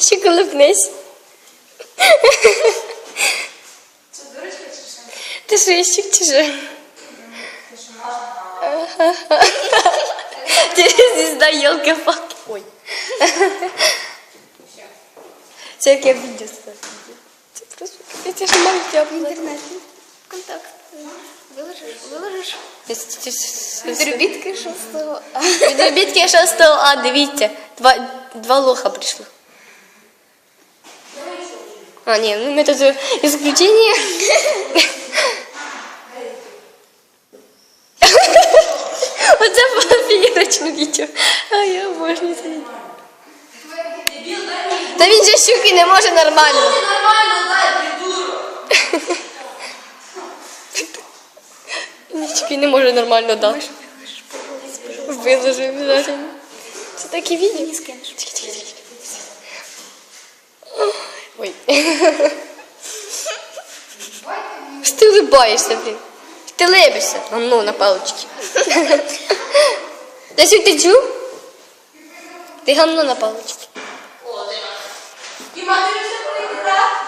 Ще колипнись. Це дурочка чи що? Ти шищик чи що? Ти що можна? Ти елки палки Ой. Це як я відео ставлю. Це просто я ж маю В тяпнути. інтернеті. Контакт. Виложиш? Виложиш? Підробітки шостого. Відробітки 6 А, дивіться. Два, два лоха прийшло. А, ні, ну ми тут исключення. Оце було феєричне відео. А я обожнюю це відео. Та він же щуки не може нормально. Щуки не може нормально дати. Виложив. Це таке відео. Не скинеш. Ой. Що ти улыбаєшся, блін? Ти лебишся. А ну, на палички. Десь ти чув? Ти гамно на палички. О, де І матері все політика.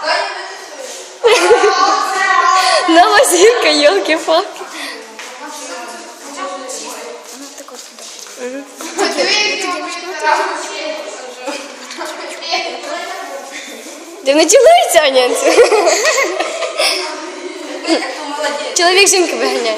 Ти не чоловік, Анянці? Чоловік жінки виганяє.